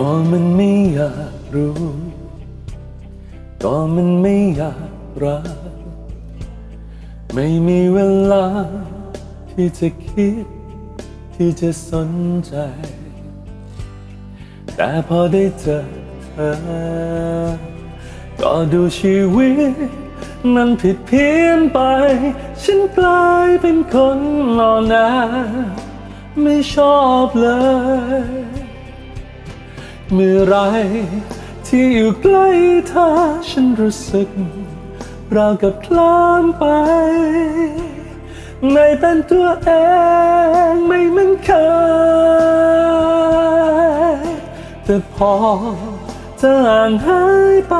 ก็มันไม่อยากรู้ ก็มันไม่อยากรัก ไม่มีเวลา ที่จะคิด ที่จะสนใจ แต่พอได้เจอเธอ ก็ดูชีวิต มันผิดเพี้ยนไป ฉันกลายเป็นคนหล่อแนาไม่ชอบเลย เมื่อไรที่อยู่ใกล้เธอฉันรู้สึกราวกับคลามไป ไม่เป็นตัวเองไม่เหมือนเคยแต่พอเธอห่างหายไป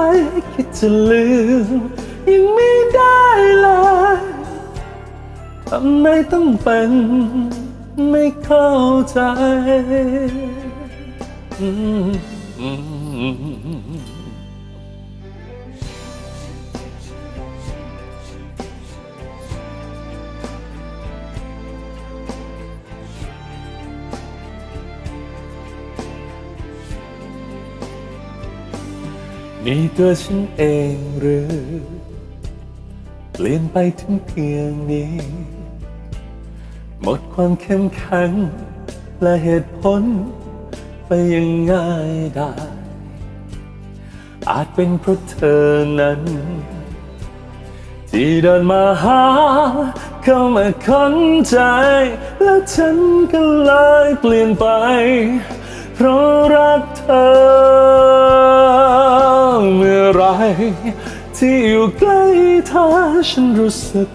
คิดจะลืมยังไม่ได้เลยทำไมต้องเป็นไม่เข้าใจ นี่ตัวฉันเองหรือ เปลี่ยนไปถึงเพียงนี้ หมดความเข้มแข็งและเหตุผล ไปยังง่ายได้ อาจเป็นเพราะเธอนั้น ที่เดินมาหา เข้ามาค้นใจ แล้วฉันก็เลยเปลี่ยนไป เพราะรักเธอ เมื่อไร ที่อยู่ใกล้เธอฉันรู้สึก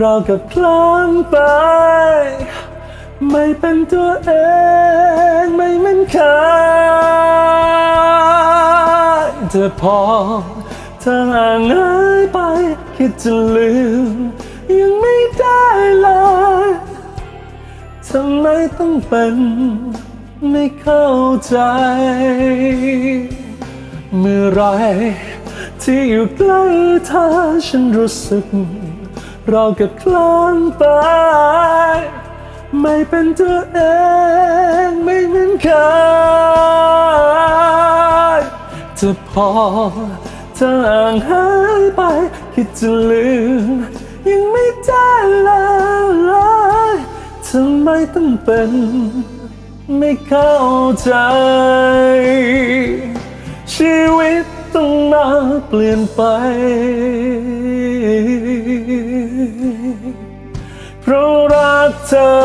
ราวกับคลางไป ไม่เป็นตัวเอง ไม่เหมือนเคยแต่พอเธอห่างหายไป คิดจะลืม ยังไม่ได้เลยทำไมต้องเป็นไม่เข้าใจ เมื่อไรที่อยู่ใกล้เธอฉันรู้สึก เรากับคลางไป ไม่เป็นตัวเองไม่เหมือนเคยจะพอเธอห่างหายไป คิดจะลืม ยังไม่ได้เลยทำไมต้องเป็น ไม่เข้าใจ ชีวิตต้องมาเปลี่ยนไป เพราะรักเธอ